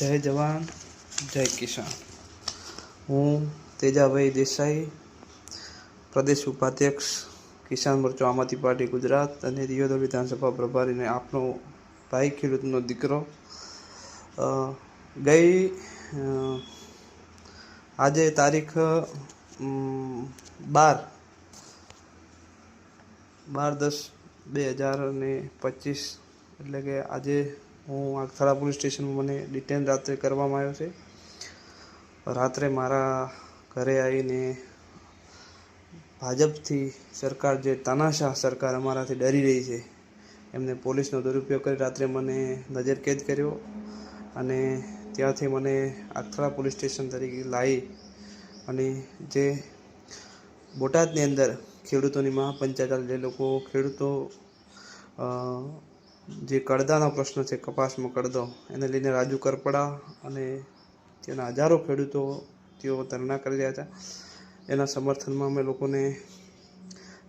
જય જવાન, જય કિસાન. હું તેજાભાઈ દેસાઈ, પ્રદેશ ઉપાધ્યક્ષ, કિસાન મોરચો આમ પાર્ટી ગુજરાત અને દિયોદર વિધાનસભા પ્રભારીને આપનો ભાઈ ખેડૂતનો દીકરો. ગઈ આજે તારીખ બાર બાર દસ બે હજાર ને પચીસ, એટલે કે આજે હું આગથળા પોલીસ સ્ટેશનમાં મને ડિટેન રાત્રે કરવામાં આવ્યો છે. રાત્રે મારા ઘરે આવીને ભાજપથી સરકાર જે તાનાશાહ સરકાર અમારાથી ડરી રહી છે, એમને પોલીસનો દુરુપયોગ કરી રાત્રે મને નજરકેદ કર્યો અને ત્યાંથી મને આગથળા પોલીસ સ્ટેશન તરીકે લાવી અને જે બોટાદની અંદર ખેડૂતોની મહાપંચાયત જે લોકો ખેડૂતો જે કડદાનો પ્રશ્ન છે, કપાસમાં કડદો એને લઈને રાજુ કરપડા અને તેના હજારો ખેડૂતો તેઓ ધરણા કરી રહ્યા હતા. એના સમર્થનમાં અમે લોકોને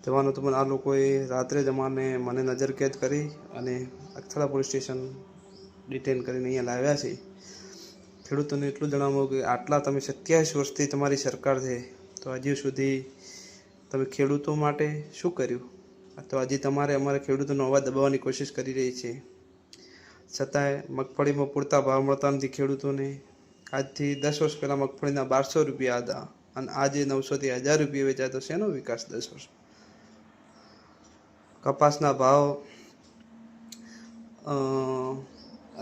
જવાનું હતું, પણ આ લોકોએ રાત્રે જમાને મને મને નજરકેદ કરી અને અથડા પોલીસ સ્ટેશન ડિટેન કરીને અહીંયા લાવ્યા છે. ખેડૂતોને એટલું જણાવવું કે આટલા તમે સત્યાવીસ વર્ષથી તમારી સરકાર છે, તો હજી સુધી તમે ખેડૂતો માટે શું કર્યું? તો હજી તમારે અમારે ખેડૂતોનો અવાજ દબાવવાની કોશિશ કરી રહી છે. છતાંય મગફળીમાં પૂરતા ભાવ મળતા નથી ખેડૂતોને. આજથી દસ વર્ષ પહેલાં મગફળીના બારસો રૂપિયા હતા અને આજે નવસોથી હજાર રૂપિયા વેચાય તો શેનો વિકાસ દસ વર્ષ? કપાસના ભાવ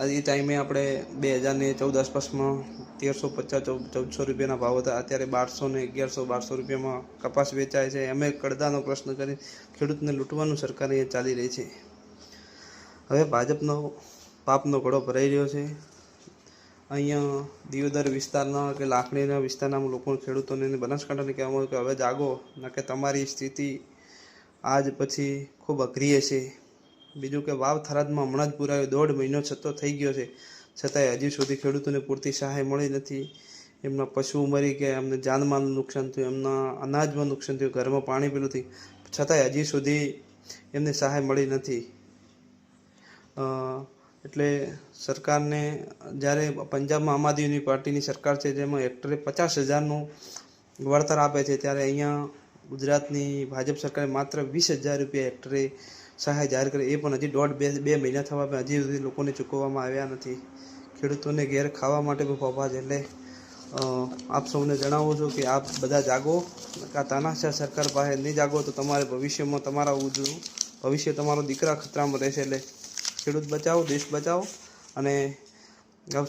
એ ટાઈમે આપણે બે હજારને ચૌદ આસપાસમાં તેરસો પચાસ ચૌદ ચૌદસો રૂપિયાના ભાવ હતા. અત્યારે બારસો ને અગિયારસો, બારસો રૂપિયામાં કપાસ વેચાય છે. અમે કડદાનો પ્રશ્ન કરી ખેડૂતને લૂંટવાનું સરકાર અહીંયા ચાલી રહી છે. હવે ભાજપનો પાપનો ઘડો ભરાઈ રહ્યો છે. અહીંયા દિયોદર વિસ્તારના કે લાખણીના વિસ્તારના લોકો ખેડૂતોને બનાસકાંઠાને કહેવામાં આવ્યું કે હવે જાગો, ના કે તમારી સ્થિતિ આજ પછી ખૂબ અઘરી હશે. બીજું કે વાવ થરાદમાં હમણાં જ પુરાયો દોઢ મહિનો છતો થઈ ગયો છે. છતાંય હજી સુધી ખેડૂતોને પૂરતી સહાય મળી નથી. એમના પશુ મરી ગયા, એમને જાનમાલનું નુકસાન થયું, એમના અનાજમાં નુકસાન થયું, ઘરમાં પાણી પેલું થયું છતાંય હજી સુધી એમને સહાય મળી નથી. એટલે સરકારને જ્યારે પંજાબમાં આમ આદમી પાર્ટીની સરકાર છે, જેમાં હેક્ટરે પચાસ હજારનું વળતર આપે છે, ત્યારે અહીંયા ગુજરાતની ભાજપ સરકારે માત્ર વીસ હજાર રૂપિયા હેક્ટરે સહાય જાહેર કરી, એ પણ હજી દોઢ બે બે મહિના થવા પણ હજી સુધી લોકોને ચૂકવવામાં આવ્યા નથી. ખેડૂતોને ઘેર ખાવા માટે પપ્પા છે એટલે આપ સૌને જણાવું છું કે આપ બધા જાગો. આ તાનાશાહ સરકાર પાસે નહીં જાગો તો તમારે ભવિષ્યમાં તમારા ઉજળું, ભવિષ્ય તમારો દીકરા ખતરામાં રહેશે એટલે ખેડૂત બચાવો, દેશ બચાવો અને